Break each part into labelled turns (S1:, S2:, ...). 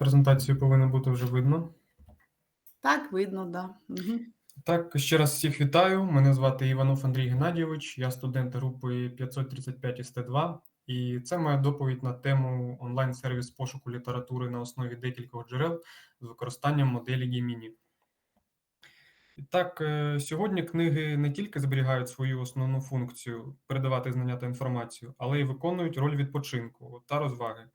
S1: Презентацію повинно бути вже видно.
S2: Так, видно, да. Угу.
S1: Так, ще раз всіх вітаю. Мене звати Іванов Андрій Геннадійович, я студент групи 535 СТ2, і це моя доповідь на тему онлайн-сервіс пошуку літератури на основі декількох джерел з використанням моделі Gemini. І так, е, сьогодні книги не тільки зберігають свою основну функцію передавати знання та інформацію, але й виконують роль відпочинку та розваги.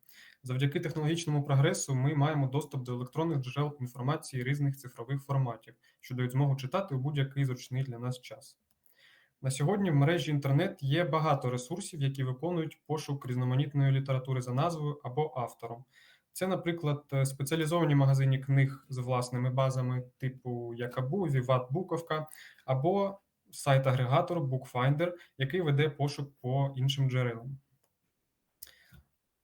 S1: Завдяки технологічному прогресу ми маємо доступ до електронних джерел інформації різних цифрових форматів, що дають змогу читати у будь-який зручний для нас час. На сьогодні в мережі інтернет є багато ресурсів, які виконують пошук різноманітної літератури за назвою або автором. Це, наприклад, е, спеціалізовані магазині книг з власними базами, типу Якабу, Vivat Буковка, або сайт-агрегатор Bookfinder, який веде пошук по іншим джерелам.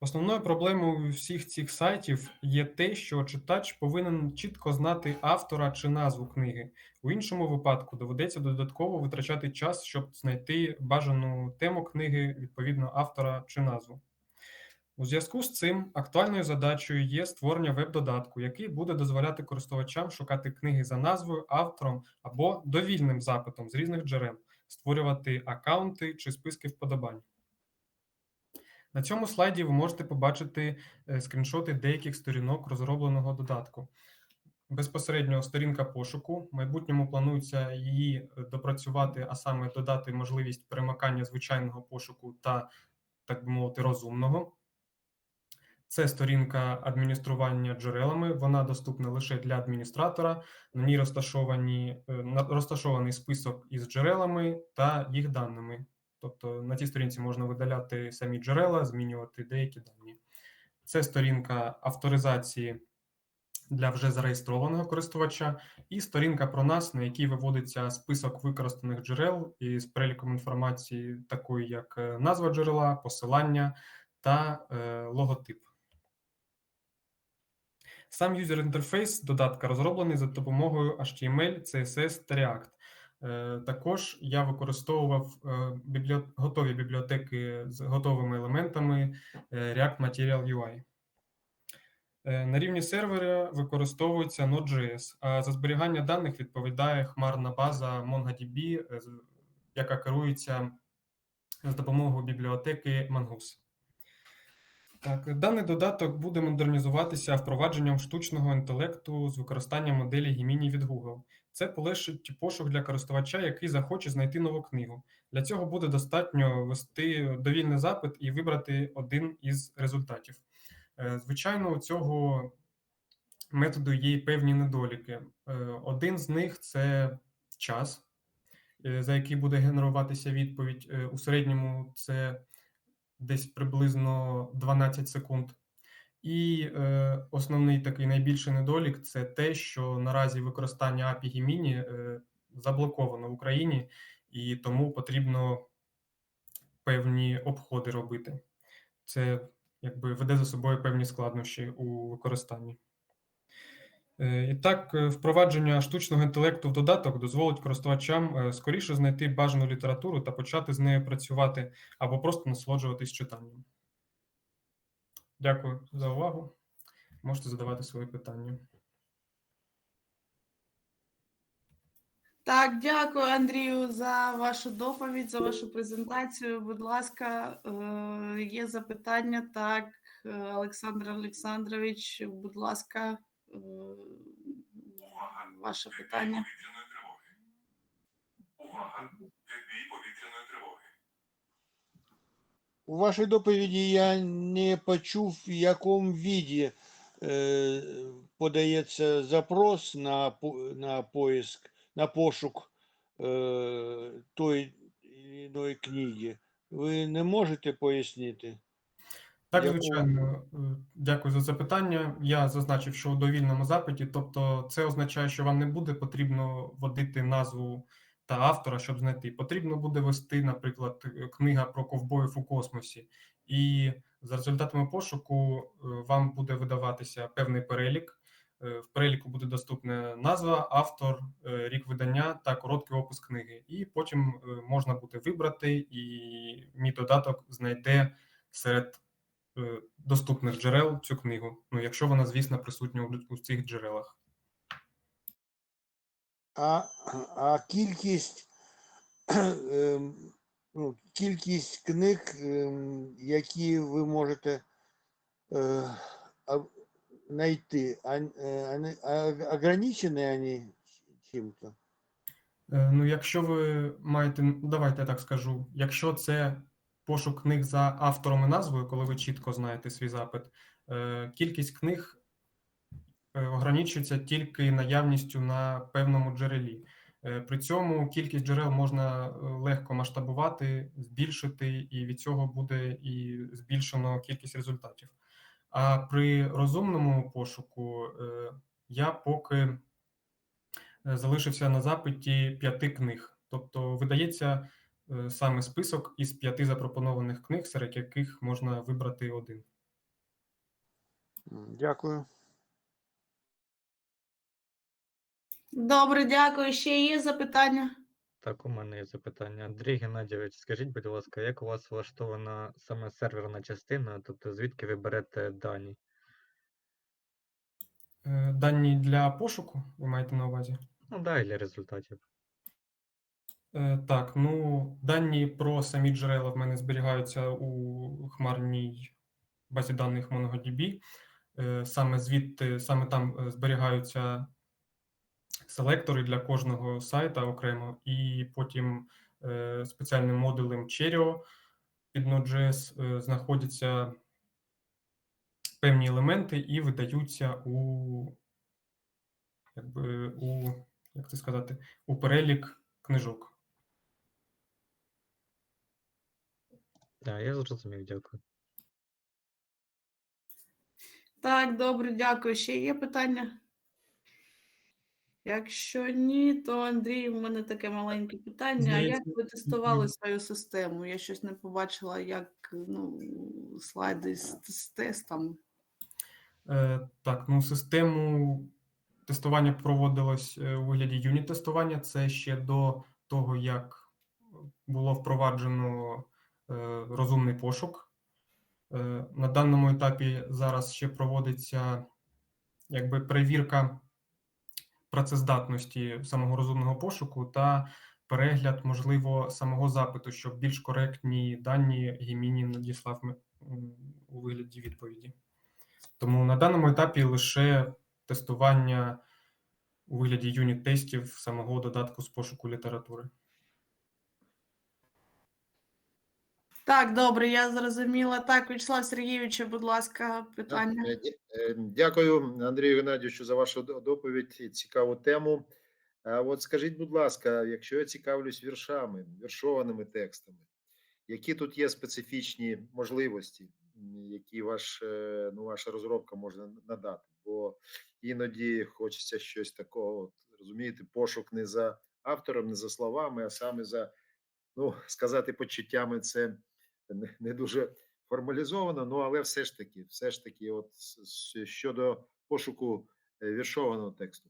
S1: Основною проблемою всіх цих сайтів є те, що читач повинен чітко знати автора чи назву книги. У іншому випадку доведеться додатково витрачати час, щоб знайти бажану тему книги, відповідно автора чи назву. У зв'язку з цим актуальною задачею є створення веб-додатку, який буде дозволяти користувачам шукати книги за назвою, автором або довільним запитом з різних джерел, створювати аккаунти чи списки вподобань. На цьому слайді ви можете побачити е, скріншоти деяких сторінок розробленого додатку. Безпосередньо сторінка пошуку. В майбутньому планується її е, допрацювати, а саме додати можливість перемикання звичайного пошуку та, так би мовити, розумного. Це сторінка адміністрування джерелами. Вона доступна лише для адміністратора. На ній розташовані, е, розташований список із джерелами та їх даними. Тобто на цій сторінці можна видаляти самі джерела, змінювати деякі дані. Це сторінка авторизації для вже зареєстрованого користувача, і сторінка про нас, на якій виводиться список використаних джерел із переліком інформації, такої як е, назва джерела, посилання та е, логотип. Сам юзер-інтерфейс додатка розроблений за допомогою HTML, CSS та React. Е, Також я використовував е, готові бібліотеки з готовими елементами е, React Material UI. На рівні сервера використовується Node.js, а за зберігання даних відповідає хмарна база MongoDB, яка керується з допомогою бібліотеки Mongoose. Так, даний додаток буде модернізуватися впровадженням штучного інтелекту з використанням моделі Gemini від Google. Це полегшить пошук для користувача, який захоче знайти нову книгу. Для цього буде достатньо ввести довільний запит і вибрати один із результатів. Е, Звичайно, у цього методу є певні недоліки. Е, Один з них це час, е, за який буде генеруватися відповідь. У середньому це десь приблизно 12 секунд. І е, основний такий найбільший недолік це те, що наразі використання API Gemini е, заблоковано в Україні, і тому потрібно певні обходи робити. Це якби веде за собою певні складнощі у використанні. Е, І так, е, впровадження штучного інтелекту в додаток дозволить користувачам е, скоріше знайти бажану літературу та почати з нею працювати або просто насолоджуватись читанням. Дякую за увагу. Можете задавати свої питання.
S2: Так, дякую, Андрію, за вашу доповідь, за вашу презентацію. Будь ласка, є запитання. Так, Олександр Олександрович, будь ласка, ваше питання.
S3: Повітряної тривоги. Увага! Відбій повітряної тривоги.
S4: У вашій доповіді я не почув, в якому віді е, подається запрос на, на поиск, на пошук е, той чи іної книги. Ви не можете пояснити?
S1: Так,
S4: Якого?
S1: звичайно, Е, дякую за запитання. Я зазначив, що у довільному запиті, тобто це означає, що вам не буде потрібно вводити назву та автора, щоб знайти. Потрібно буде ввести, наприклад, е, книга про ковбоїв у космосі, і за результатами пошуку е, вам буде видаватися певний перелік. Е, В переліку буде доступна назва, автор, е, рік видання та короткий опис книги. І потім е, можна буде вибрати, і мій додаток знайде серед доступних джерел цю книгу. Ну, якщо вона, звісно, присутня у, цих джерелах.
S4: А, а кількість, ем, ну, кількість книг, ем, які ви можете е, знайти, е, а- ограничені вони чим-то?
S1: Е, Ну, якщо ви маєте, ну, давайте я так скажу, якщо це пошук книг за автором і назвою, коли ви чітко знаєте свій запит, е, кількість книг е, ограничується тільки наявністю на певному джерелі. Е, При цьому кількість джерел можна легко масштабувати, збільшити, і від цього буде і збільшено кількість результатів. А при розумному пошуку я поки залишився на запиті п'яти книг. Тобто видається саме список із п'яти запропонованих книг, серед яких можна вибрати один.
S4: Дякую.
S2: Добре, дякую. Ще є запитання?
S5: Так, у мене є запитання. Андрій Геннадійович, скажіть, будь ласка, як у вас влаштована саме серверна частина, тобто звідки ви берете дані?
S1: Е, Дані для пошуку ви маєте на увазі?
S5: Ну да, і для результатів.
S1: Е, Так, ну дані про самі джерела в мене зберігаються у хмарній базі даних MongoDB. Е, Саме звідти, саме там е, зберігаються селектори для кожного сайта окремо, і потім спеціальним модулем Cherio під Node.js знаходяться певні елементи і видаються у, якби, у, як це сказати, у перелік книжок.
S5: Так, я зрозумів, дякую.
S2: Так, добре, дякую. Ще є питання? Якщо ні, то Андрій, у мене таке маленьке питання. А як ви тестували
S1: ні.
S2: свою систему? Я щось не побачила, як ну, слайди з, з тестом.
S1: Е, Так, ну систему тестування проводилось е, у вигляді юніт-тестування. Це ще до того, як було впроваджено розумний пошук. Е, На даному етапі зараз ще проводиться якби перевірка працездатності самого розумного пошуку та перегляд, можливо, самого запиту, щоб більш коректні дані Геміні надіслав у вигляді відповіді. Тому на даному етапі лише тестування у вигляді юніт-тестів самого додатку з пошуку літератури.
S2: Так, добре, я зрозуміла. Так, Вячеслав Сергійович, будь ласка, питання.
S6: Е, Дякую, Андрію Геннадійовичу, за вашу доповідь і цікаву тему. От скажіть, будь ласка, якщо я цікавлюсь віршами, віршованими текстами, які тут є специфічні можливості, які ваш, е, ну, ваша розробка може надати? Бо іноді хочеться щось такого, розумієте, пошук не за автором, не за словами, а саме за, ну, сказати почуттями, це не, не дуже формалізовано, ну але все ж таки, все ж таки, от щодо пошуку е, віршованого тексту.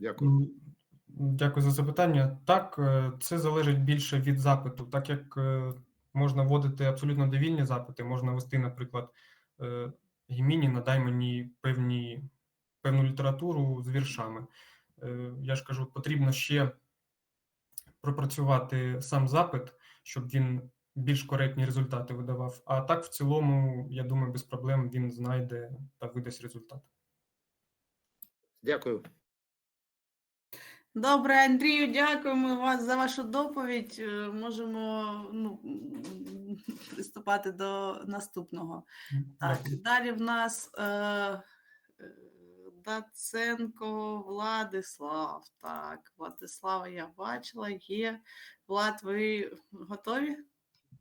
S6: Дякую.
S1: Дякую за запитання. Так, е, це залежить більше від запиту, так як е, можна вводити абсолютно довільні запити, можна ввести, наприклад, Геміні, надай мені певні, певну літературу з віршами. Я ж кажу, потрібно ще пропрацювати сам запит, щоб він більш коректні результати видавав. А так, в цілому, я думаю, без проблем він знайде та видасть результат.
S6: Дякую.
S2: Добре, Андрію, дякуємо вас за вашу доповідь. Е, Можемо ну, приступати до наступного. Так, далі в нас е, е, Даценко Владислав. Так, Владислава я бачила, є. Влад, ви готові?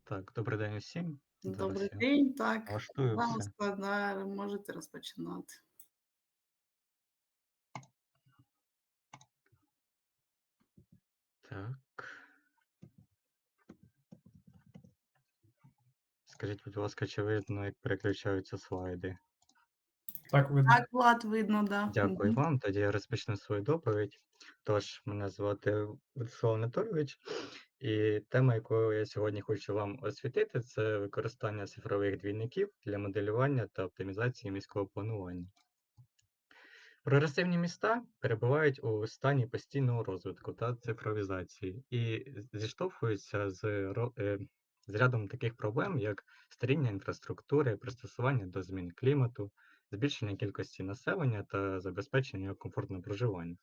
S5: Так, добрий день усім. Зараз
S2: Добрий
S5: я
S2: день. Так,
S5: Влаштую все.
S2: можете розпочинати.
S5: Так. Скажіть, будь ласка, чи видно, як переключаються слайди?
S1: Так, видно.
S2: Так, Влад, видно, да.
S5: Дякую
S2: Мгм.
S5: вам. Тоді я розпочну свою доповідь. Тож, мене звати Владислав Анатолійович, і тема, яку я сьогодні хочу вам освітити, це використання цифрових двійників для моделювання та оптимізації міського планування. Прогресивні міста перебувають у стані постійного розвитку та цифровізації і зіштовхуються з, е, з рядом таких проблем, як старіння інфраструктури, пристосування до змін клімату, збільшення кількості населення та забезпечення комфортного проживання.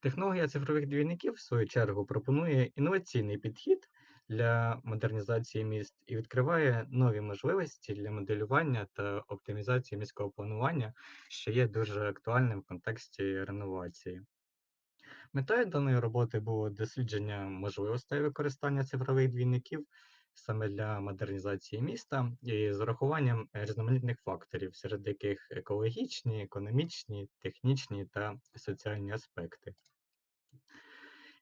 S5: Технологія цифрових двійників, в свою чергу, пропонує інноваційний підхід для модернізації міст і відкриває нові можливості для моделювання та оптимізації міського планування, що є дуже актуальним в контексті реновації. Метою даної роботи було дослідження можливостей використання цифрових двійників саме для модернізації міста і з урахуванням різноманітних факторів, серед яких екологічні, економічні, технічні та соціальні аспекти.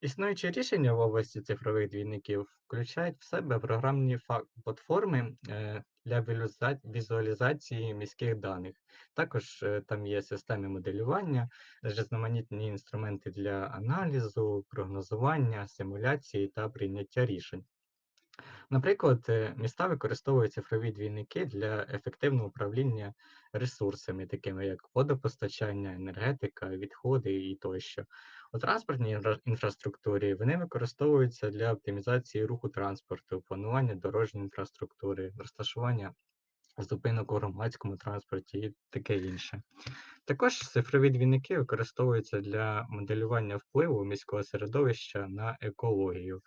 S5: Існуючі рішення в області цифрових двійників включають в себе програмні платформи е, для візуалізації міських даних. Також е, там є системи моделювання, різноманітні інструменти для аналізу, прогнозування, симуляції та прийняття рішень. Наприклад, е, міста використовують цифрові двійники для ефективного управління ресурсами, такими як водопостачання, енергетика, відходи і тощо. У транспортній інфраструктурі вони використовуються для оптимізації руху транспорту, планування дорожньої інфраструктури, розташування зупинок у громадському транспорті і таке інше. Також цифрові двійники використовуються для моделювання впливу міського середовища на екологію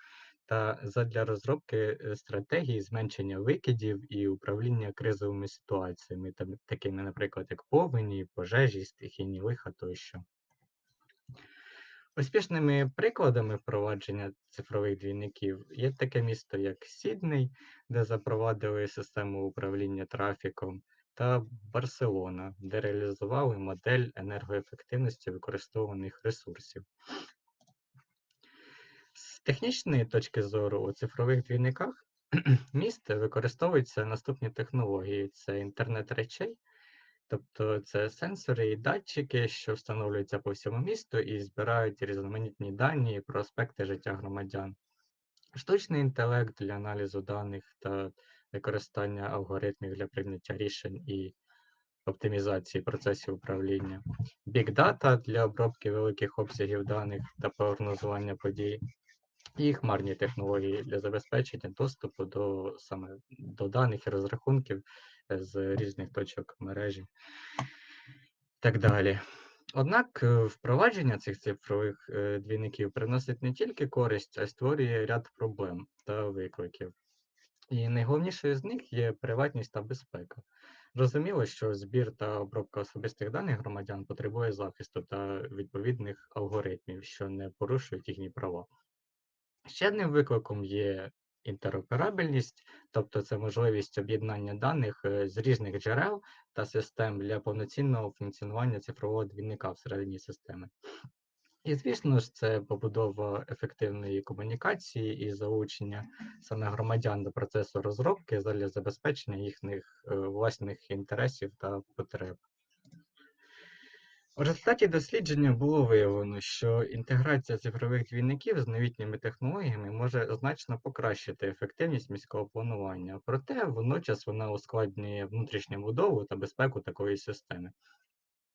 S5: та задля розробки е, стратегії зменшення викидів і управління кризовими ситуаціями, такими, наприклад, як повені, пожежі, стихійні лиха тощо. Успішними прикладами впровадження цифрових двійників є таке місто, як Сідней, де запровадили систему управління трафіком, та Барселона, де реалізували модель енергоефективності використовуваних ресурсів. Технічної точки зору у цифрових двійниках міст використовуються наступні технології: це інтернет речей, тобто це сенсори і датчики, що встановлюються по всьому місту і збирають різноманітні дані про аспекти життя громадян. Штучний інтелект для аналізу даних та використання алгоритмів для прийняття рішень і оптимізації процесів управління, Data для обробки великих обсягів даних та прогнозування подій, і хмарні технології для забезпечення доступу до саме до даних і розрахунків е, з різних точок мережі. Так далі. Однак е, впровадження цих цифрових е, двійників приносить не тільки користь, а й створює ряд проблем та викликів. І найголовнішою з них є приватність та безпека. Зрозуміло, що збір та обробка особистих даних громадян потребує захисту та відповідних алгоритмів, що не порушують їхні права. Ще одним викликом є інтероперабельність, тобто це можливість об'єднання даних е, з різних джерел та систем для повноцінного функціонування цифрового двійника всередині системи. І, звісно ж, це побудова ефективної комунікації і залучення саме громадян до процесу розробки для забезпечення їхніх е, власних інтересів та потреб. У результаті дослідження було виявлено, що інтеграція цифрових двійників з новітніми технологіями може значно покращити ефективність міського планування, проте водночас вона ускладнює внутрішню будову та безпеку такої системи.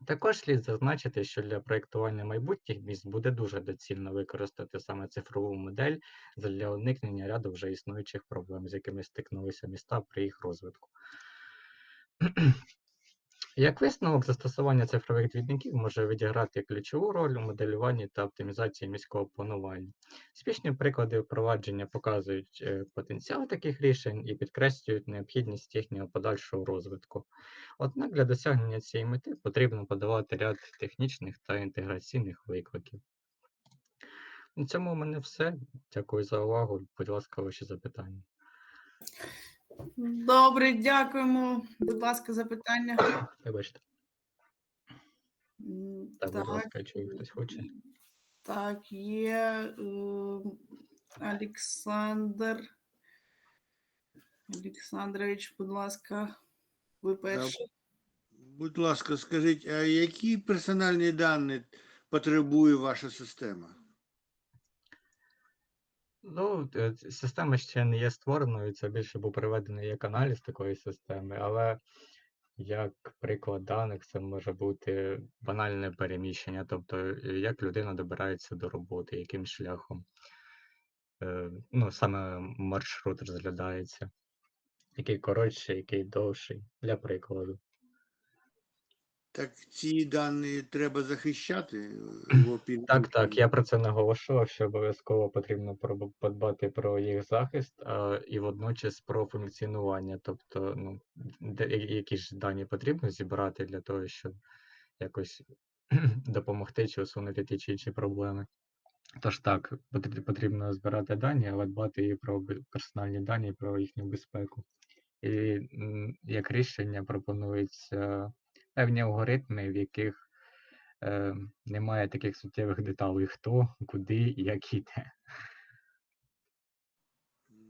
S5: Також слід зазначити, що для проєктування майбутніх міст буде дуже доцільно використати саме цифрову модель для уникнення ряду вже існуючих проблем, з якими стикнулися міста при їх розвитку. Як висновок, застосування цифрових двійників може відіграти ключову роль у моделюванні та оптимізації міського планування. Успішні приклади впровадження показують е, потенціал таких рішень і підкреслюють необхідність їхнього подальшого розвитку. Однак для досягнення цієї мети потрібно подавати ряд технічних та інтеграційних викликів. На цьому у мене все. Дякую за увагу. Будь ласка, ваші запитання.
S2: Добре, дякуємо. Будь ласка, запитання.
S5: Вибачте. Так, будь ласка, чи хтось хоче?
S2: Так, є е, Олександр. Олександрович, будь ласка, ви перший.
S4: Будь ласка, скажіть, а які персональні дані потребує ваша система?
S5: Ну, система ще не є створеною, це більше був проведений як аналіз такої системи, але як приклад даних, це може бути банальне переміщення, тобто е, як людина добирається до роботи, яким шляхом. Е, Ну, саме маршрут розглядається, який коротший, який довший, для прикладу.
S4: Так ці дані треба захищати? е,
S5: Так, так, я про це наголошував, що обов'язково потрібно подбати про їх захист, а, і водночас про функціонування. Тобто, ну, де, які ж дані потрібно зібрати для того, щоб якось допомогти чи усунути ті чи інші проблеми. Тож так, потрібно збирати дані, але дбати і про персональні дані, і про їхню безпеку. І як рішення пропонуються певні алгоритми, в яких е, немає таких суттєвих деталей, хто, куди і як іде.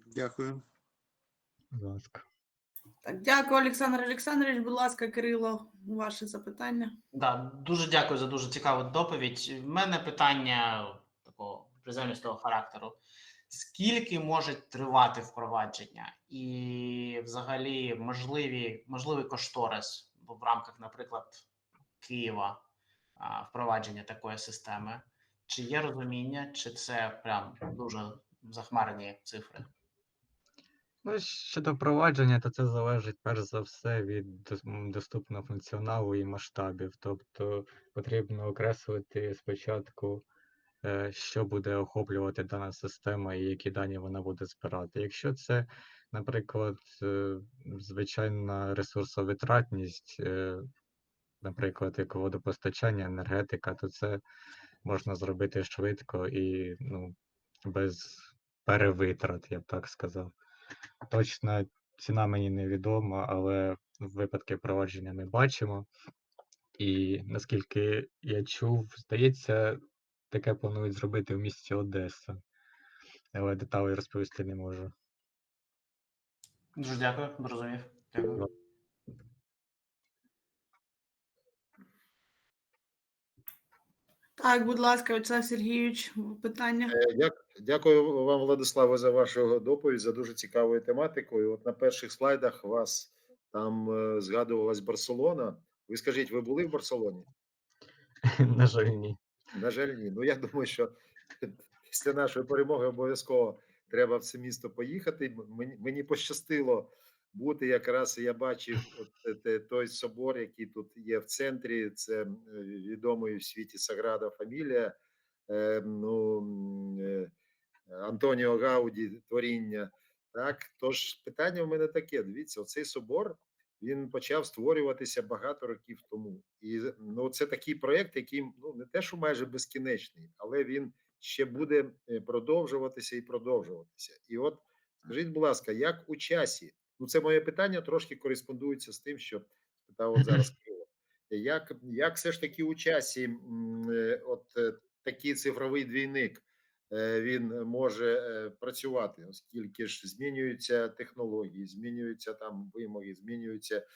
S4: Дякую.
S5: Будь ласка.
S2: Так, дякую, Олександр Олександрович. Будь ласка, Кирило, ваше запитання.
S7: Да, дуже дякую за дуже цікаву доповідь. В мене питання такого приземлістого характеру. Скільки може тривати впровадження, і взагалі можливі, можливий кошторис в рамках, наприклад, Києва впровадження такої системи? Чи є розуміння, чи це прям дуже захмарені цифри?
S5: Ну, щодо впровадження, то це залежить перш за все від доступного функціоналу і масштабів. Тобто потрібно окреслити спочатку, що буде охоплювати дана система і які дані вона буде збирати. Якщо це, наприклад, е, звичайна ресурсовитратність, е, наприклад, як водопостачання, енергетика, то це можна зробити швидко і ну, без перевитрат, я б так сказав. Точна ціна мені невідома, але випадки впровадження ми бачимо. І наскільки я чув, здається, таке планують зробити в місті Одеса. Але деталей розповісти не можу.
S7: Дуже дякую, зрозумів. Дякую.
S2: Так, будь ласка, Вячеслав Сергійович, питання.
S6: Е, Дякую вам, Владиславе, за вашу доповідь, за дуже цікавою тематикою. От на перших слайдах вас там е, згадувалась Барселона. Ви скажіть, ви були в Барселоні?
S5: На жаль, ні.
S6: На жаль, ні. Ну я думаю, що після нашої перемоги обов'язково треба в це місто поїхати. Мені, мені пощастило бути якраз. Я бачив от, той собор, який тут є в центрі. Це відомий в світі Саграда Фамілія. Е, ну, е, Антоніо Гауді творіння. Так, тож питання в мене таке: дивіться, оцей собор він почав створюватися багато років тому. І ну, це такий проєкт, який ну не те, що майже безкінечний, але він ще буде е, продовжуватися і продовжуватися. І от скажіть, будь ласка, як у часі? Ну, це моє питання трошки кореспондується з тим, що питав от зараз Кирило. Як, як все ж таки у часі, е, от е, такий цифровий двійник, він може е, працювати, оскільки ж змінюються технології, змінюються там вимоги, змінюються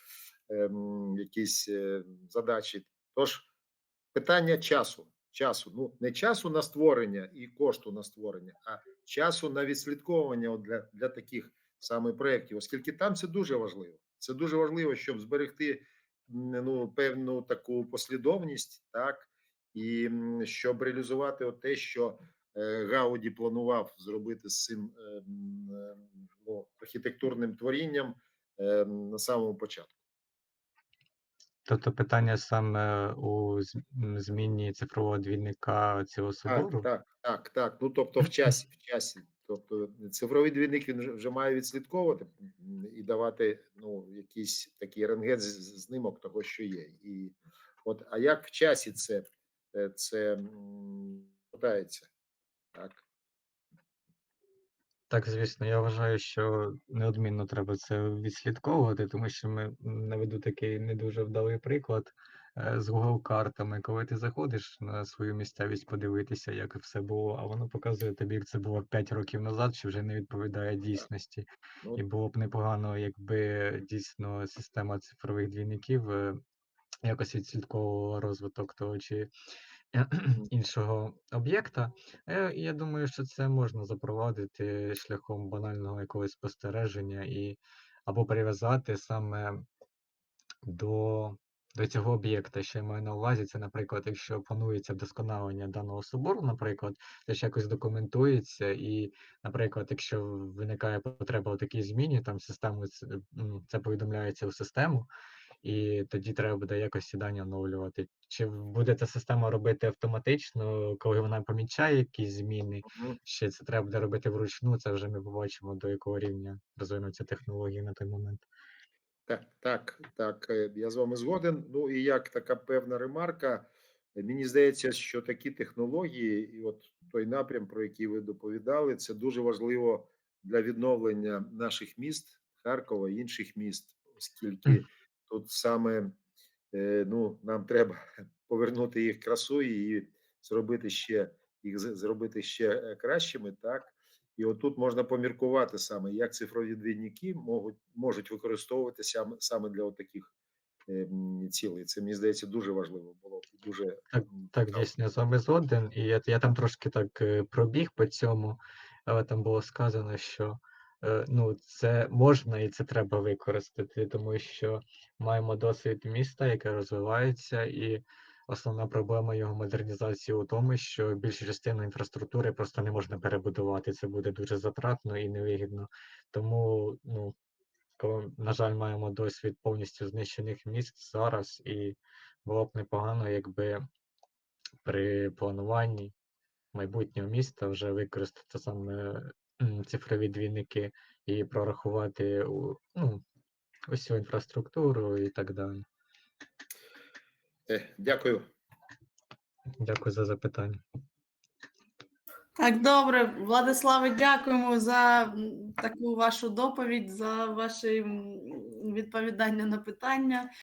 S6: ем, якісь е, задачі. Тож питання часу. Часу, ну не часу на створення і кошту на створення, а часу на відслідковування для, для таких саме проєктів, оскільки там це дуже важливо. Це дуже важливо, щоб зберегти ну певну таку послідовність, так і щоб реалізувати те, що е, Гауді планував зробити з цим е, е, ну, архітектурним творінням е, на самому початку.
S5: Тобто питання саме у зміні цифрового двійника цього собору.
S6: Так, так, так, так. Ну тобто в часі, в часі. Тобто цифровий двійник він вже- має відслідковувати і давати ну якийсь такий рентген з- з- знімок того, що є. І от, а як в часі це, е, це м, складається? Так.
S5: Так, звісно, я вважаю, що неодмінно треба це відслідковувати, тому що ми наведу такий не дуже вдалий приклад е, з Google картами. Коли ти заходиш на свою місцевість подивитися, як все було, а воно показує тобі, як це було 5 років назад, що вже не відповідає дійсності.
S6: Ну,
S5: І було б непогано, якби дійсно система цифрових двійників е, якось відслідковувало розвиток того чи іншого об'єкта. Е, Я думаю, що це можна запровадити шляхом банального якогось спостереження і або прив'язати саме до, до цього об'єкта. Що я маю на увазі, це, наприклад, якщо планується вдосконалення даного собору, наприклад, це ж якось документується, і, наприклад, якщо виникає потреба у такій зміні, там систему це, це повідомляється у систему, і тоді треба буде якось ці дані оновлювати. Чи буде ця система робити автоматично, коли вона помічає якісь зміни? Чи це треба буде робити вручну? Це вже ми побачимо, до якого рівня розвинуться технології на той момент.
S6: Так, так, так, е, я з вами згоден. Ну і як така певна ремарка, е, мені здається, що такі технології, і от той напрям, про який ви доповідали, це дуже важливо для відновлення наших міст, Харкова і інших міст, оскільки тут саме е, ну, нам треба повернути їх красу і зробити ще їх зробити ще е, кращими, так. І отут можна поміркувати саме, як цифрові двійники можуть, можуть використовуватися саме- для таких цілей. Це мені здається дуже важливо було дуже
S5: Так, Так, дійсно, з вами згоден, і я, я там трошки так е, пробіг по цьому, але там було сказано, що ну, це можна і це треба використати, тому що маємо досвід міста, яке розвивається, і основна проблема його модернізації у тому, що більшу частину інфраструктури просто не можна перебудувати. Це буде дуже затратно і невигідно. Тому, ну, коли, на жаль, маємо досвід повністю знищених міст зараз, і було б непогано, якби при плануванні майбутнього міста вже використати саме цифрові двійники і прорахувати ну, усю інфраструктуру і так далі.
S6: Е, Дякую.
S5: Дякую за запитання.
S2: Так, добре, Владиславе, дякуємо за таку вашу доповідь, за ваше відповідання на питання.